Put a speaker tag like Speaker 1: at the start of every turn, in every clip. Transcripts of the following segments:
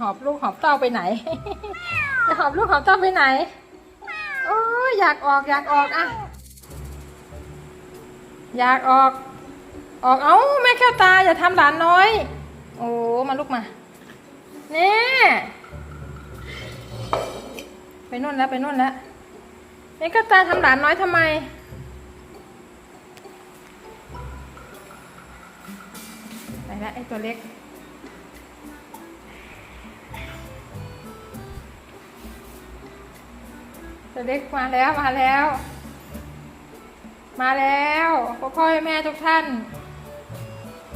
Speaker 1: หอบลูกหอบเต้าไปไหน จะหอบลูกหอบเต้าไปไหนโอ้อยากออกอยากออกอะอยากออก ออกเอ้าแม่แก้วตาอย่าทำหลานน้อย โอ้มาลูกมาเนี่ยไปนู่นแล้วไปนู่นแล้วแม่แก้วตาทำหลานน้อยทำไมไปแล้วไอ้ตัวเล็ก ตัวเล็กมาแล้วมาแล้ว มาแล้วพ่อพ่อแม่ทุกท่าน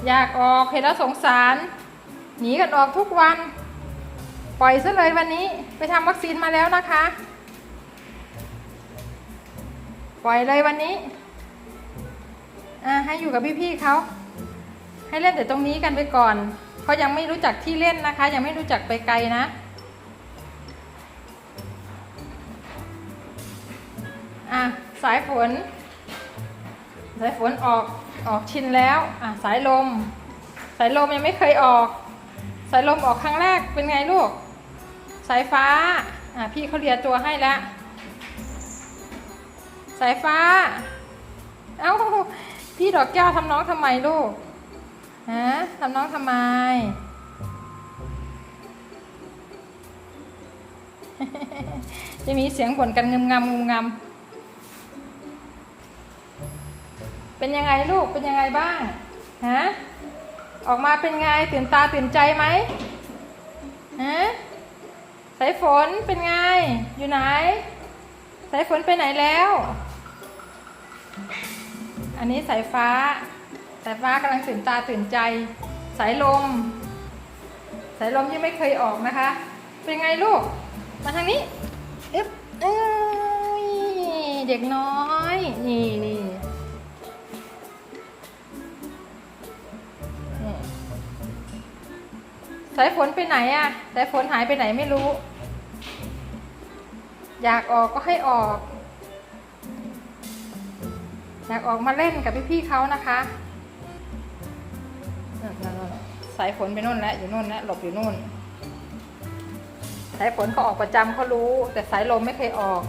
Speaker 1: อยากออกเห็นแล้วสงสาร หนีกันออกทุกวัน ปล่อยซะเลยวันนี้ไปทำวัคซีนมาแล้วนะคะ ปล่อยเลยวันนี้อ่าให้อยู่กับพี่ๆเขาให้เล่นแต่ตรงนี้กันไปก่อนเพรายังไม่รู้จักที่เล่นนะคะ ยังไม่รู้จักไปไกลนะ อะสายฝน สายฝนออกออกชินแล้วอะสายลม สายลมยังไม่เคยออก สายลมออกครั้งแรกเป็นไงลูก สายฟ้าอะพี่เขาเรียตัวให้แล้วสายฟ้า เอ้าพี่ดอกแก้วทำน้องทำไมลูกฮะทำน้องทำไม จะมีเสียงบ่นกันงึมงำงึมงำ เป็นยังไงลูกเป็นยังไงบ้างฮะออกมาเป็นไงตื่นตาตื่นใจไหมฮะสายฝนเป็นไง อยู่ไหนสายฝนไปไหนแล้ว อันนี้สายฟ้า สายฟ้ากำลังตื่นตาตื่นใจ สายลม สายลมที่ไม่เคยออกนะคะ เป็นไงลูก มาทางนี้อึ๊บเอ้ยเด็กน้อย นี่นี่ สายฝนไปไหนอะสายฝนหายไปไหนไม่รู้ อยากออกก็ให้ออก อยากออกมาเล่นกับพี่ๆเขานะคะสายฝนไปนู่นแล้วอยู่นู่นแล้วหลบอยู่นู่น สายฝนเขาออกประจำเขารู้ แต่สายลมไม่เคยออก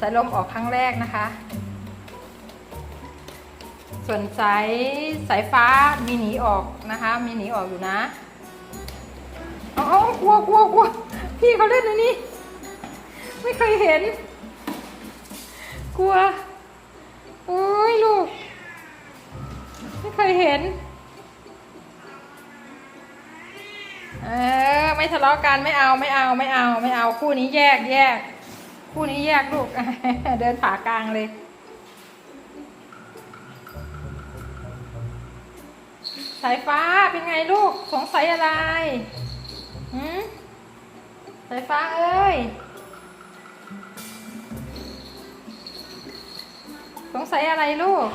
Speaker 1: สายลมออกครั้งแรกนะคะ ส่วนสายสายฟ้ามีหนีออกนะคะ มีหนีออกอยู่นะ เอ๋อกลัวกลัวกลัวพี่เขาเล่นอันนี้ ไม่เคยเห็น กลัว โอ้ยลูก ไม่เคยเห็น เออ ไม่ทะเลาะกันไม่เอาไม่เอาไม่เอาไม่เอาคู่นี้แยกแยก คู่นี้แยกลูก เดินผ่ากลางเลยสายฟ้าเป็นไงลูกสงสัยอะไร หืมสายฟ้าเอ้ย สงสัยอะไรลูก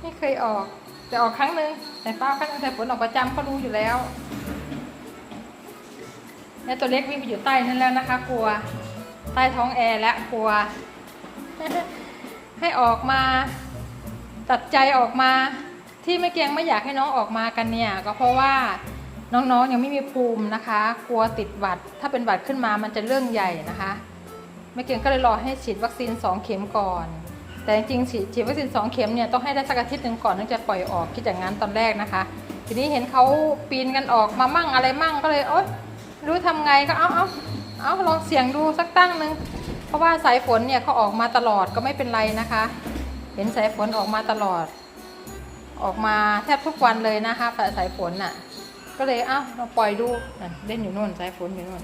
Speaker 1: ไม่เคยออก แต่ออกครั้งหนึ่งแต่ฟ้าครั้งนึงแต่ฝนออกประจำเขารู้อยู่แล้วแล้วตัวเล็กวิ่งไปอยู่ใต้นั่นแล้วนะคะ กลัว ใต้ท้องแอร์และกลัว ให้ออกมา ตัดใจออกมาที่ไม่เกียงไม่อยากให้น้องออกมากันเนี่ย ก็เพราะว่า น้องๆยังไม่มีภูมินะคะ กลัวติดหวัด ถ้าเป็นหวัดขึ้นมามันจะเรื่องใหญ่นะคะแม่เกียงก็เลยรอให้ฉีดวัคซีน 2 เข็มก่อน แต่จริงๆฉีดฉีดวัคซีน 2 เข็มเนี่ยต้องให้ได้สักอาทิตย์หนึ่งก่อนถึงจะปล่อยออกคิดอย่างนั้นตอนแรกนะคะ ทีนี้เห็นเขาปีนกันออกมามั่งอะไรมั่งก็เลยโอ๊ยรู้ทำไงก็เอาเอาเอาลองเสี่ยงดูสักตั้งหนึ่งเพราะว่าสายฝนเนี่ยเขาออกมาตลอดก็ไม่เป็นไรนะคะ เห็นสายฝนออกมาตลอด ออกมาแทบทุกวันเลยนะคะสายฝนน่ะ ก็เลยเอ้าเราปล่อยดูเล่นอยู่นู่นสายฝนอยู่นู่น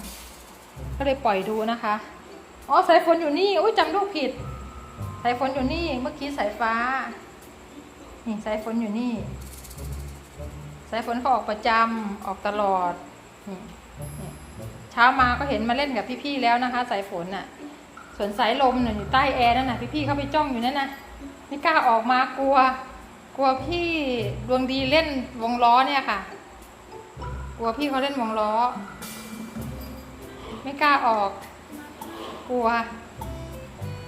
Speaker 1: ก็เลยปล่อยดูนะคะ อ๋อสายฝนอยู่นี่อุ้ยจำลูกผิด สายฝนอยู่นี่ เมื่อกี้สายฟ้า นี่สายฝนอยู่นี่ สายฝนเขาออกประจำออกตลอด เช้ามาก็เห็นมาเล่นกับพี่ๆแล้วนะคะ สายฝนน่ะ ส่วนสายลมเนี่ยอยู่ใต้แอร์นั่นน่ะพี่ๆเขาไปจ้องอยู่นั่นน่ะ ไม่กล้าออกมากลัว กลัวพี่ดวงดีเล่นวงล้อเนี่ยค่ะ กลัวพี่เขาเล่นวงล้อ ไม่กล้าออก กลัว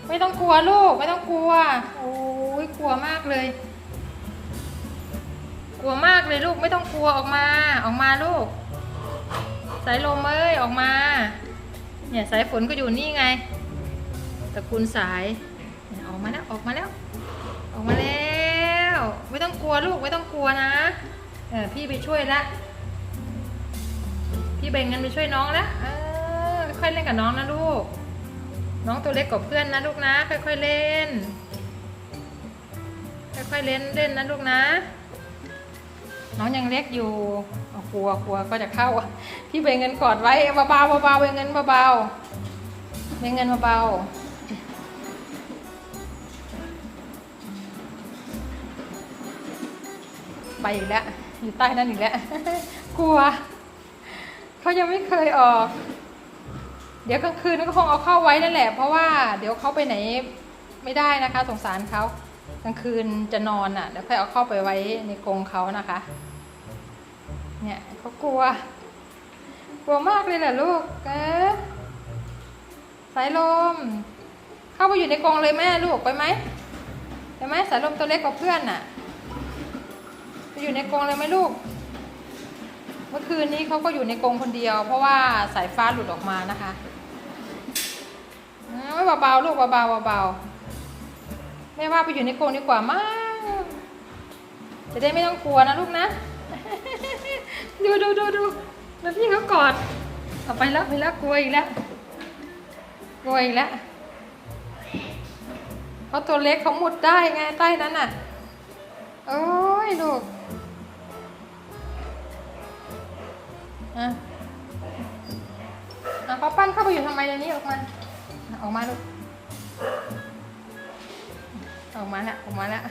Speaker 1: ไม่ต้องกลัวลูก ไม่ต้องกลัว โอ้ยกลัวมากเลย กลัวมากเลยลูกไม่ต้องกลัวออกมา ออกมาลูก สายลมเอ้ยออกมา เนี่ยสายฝนก็อยู่นี่ไงตระกูลสายเนี่ยออกมาแล้วออกมาแล้ว ออกมาแล้ว ไม่ต้องกลัวลูกไม่ต้องกลัวนะ เออพี่ไปช่วยละ พี่แบ่งเงินไปช่วยน้องละเออค่อยเล่นกับน้องนะลูก น้องตัวเล็กกว่าเพื่อนนะลูกนะ ค่อยๆเล่น ค่อยๆเล่นเล่นนะลูกนะ น้องยังเล็กอยู่กลัวกลัวก็จะเข้า พี่เบงเงินกอดไว้เบาๆเบาๆเบงเงินเบาๆเบงเงินเบาๆไปอีกแล้วอยู่ใต้นั่นอีกแล้วกลัว เขายังไม่เคยออก เดี๋ยวกลางคืนก็คงเอาเข้าไว้นั่นแหละ เพราะว่าเดี๋ยวเขาไปไหนไม่ได้นะคะ สงสารเขากลางคืนจะนอนอะเดี๋ยวค่อยเอาเข้าไปไว้ในกรงเขานะคะ เนี่ยเขากลัว กลัวมากเลยแหละลูก เอ๊สายลม เข้าไปอยู่ในกรงเลยแม่ลูกไปไหมไปไหมสายลมตัวเล็กกว่าเพื่อนน่ะ ไปอยู่ในกรงเลยไหมลูก เมื่อคืนนี้เขาก็อยู่ในกรงคนเดียว เพราะว่าสายฟ้าหลุดออกมานะคะอืมเบาๆลูกเบาๆเบาๆแม่ว่าไปอยู่ในกรงดีกว่ามั้งจะได้ไม่ต้องกลัวนะลูกนะ ดูดูดูดูแล้วพี่เขากอดเอาไปแล้วไปแล้วกลัวอีกแล้วกลัวอีกแล้วเพราะตัวเล็กเขามุดได้ไงใต้นั้นน่ะ โอ้ยลูก อะอะเขาปั้นเข้าไปอยู่ทำไมในนี้ออกมา ออกมาลูก ออกมาล้วออกมาล้ว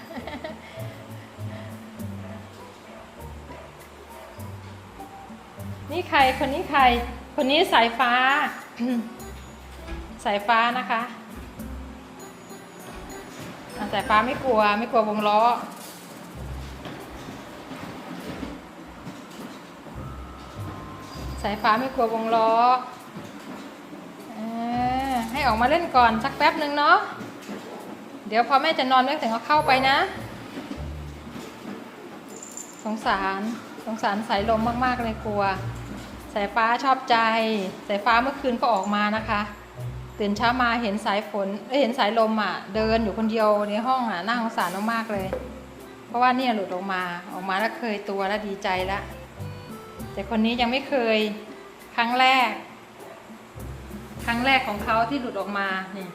Speaker 1: นี่ใคร คนนี้ใคร คนนี้สายฟ้า สายฟ้านะคะ สายฟ้าไม่กลัว ไม่กลัววงล้อ สายฟ้าไม่กลัววงล้ออให้ออกมาเล่นก่อนสักแป๊บหนึ่งเนาะเดี๋ยวพอแม่จะนอนแม่ถึงเอาเข้าไปนะ สงสารสงสารสายลมมากๆเลยกลัว สายฟ้าชอบใจ สายฟ้าเมื่อคืนก็ออกมานะคะตื่นเช้ามาเห็นสายฝนเเห็นสายลมอะ เดินอยู่คนเดียวในห้องอะน่าสงสารมากๆเลย เพราะว่าเนี่ยหลุดออกมาออกมาแล้วเคยตัวแล้วดีใจแล้ว แต่คนนี้ยังไม่เคยครั้งแรก ครั้งแรกของเขาที่หลุดออกมาเนี่ย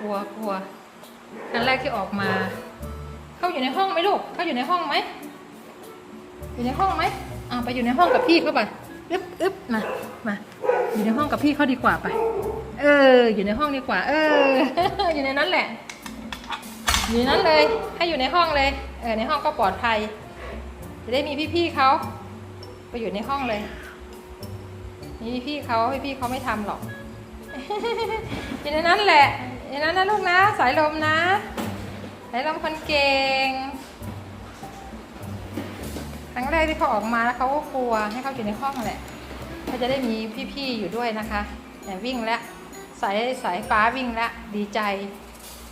Speaker 1: กลัวกลัว ครั้งแรกที่ออกมา เขาอยู่ในห้องไหมลูกเขาอยู่ในห้องไหมอยู่ในห้องไหมอ่าไปอยู่ในห้องกับพี่เขาไปอึ๊บอึ๊บมามาอยู่ในห้องกับพี่เขาดีกว่าไป เออ อยู่ในห้องดีกว่า เออ อยู่ในนั้นแหละ อยู่ในนั้นเลย ให้อยู่ในห้องเลย เออ ในห้องก็ปลอดภัย จะได้มีพี่ๆเขา ไปอยู่ในห้องเลยมีพี่เขาพี่เขาไม่ทำหรอกอยู่ในนั้นแหละอยู่ในนั้นนะลูกนะ สายลมนะ สายลมคนเก่งครั้งแรกที่เขาออกมาแล้วเขาก็กลัวให้เขาอยู่ในห้องแหละเขาจะได้มีพี่ๆอยู่ด้วยนะคะเนี่วิ่งแล้วสายสายฟ้าวิ่งแล้วดีใจ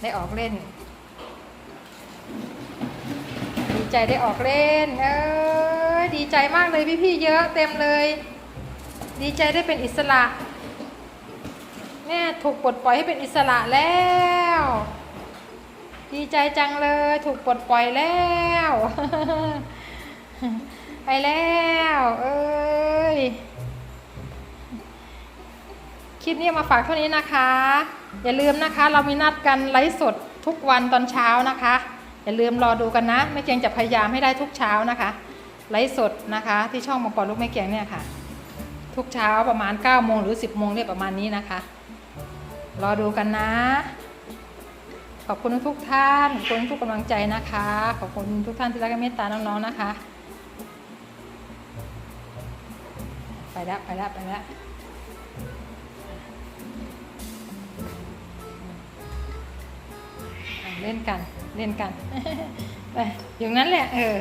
Speaker 1: ได้ออกเล่น ดีใจได้ออกเล่น เออ ดีใจมากเลยพี่ๆเยอะเต็มเลย ดีใจได้เป็นอิสระเนี่ยถูกปลดปล่อยให้เป็นอิสระแล้ว ดีใจจังเลยถูกปลดปล่อยแล้วไปแล้วเอ้ยคลิปนี้มาฝากเท่านี้นะคะ อย่าลืมนะคะ เรามีนัดกันไลฟ์สดทุกวันตอนเช้านะคะ อย่าลืมรอดูกันนะแม่เกียงจะพยายามให้ได้ทุกเช้านะคะ ไลฟ์สดนะคะ ที่ช่องมังกรลูกแม่เกียงเนี่ยค่ะ ทุกเช้าประมาณ9โมงหรือ 10โมงเนี่ยประมาณนี้นะคะ รอดูกันนะ ขอบคุณทุกท่าน ขอบคุณทุกกำลังใจนะคะ ขอบคุณทุกท่านที่รักและเมตตาน้องๆนะคะ ไปแล้วไปแล้วไปแล้วอะเล่นกันเล่นกันไปอย่างนั้นแหละเออ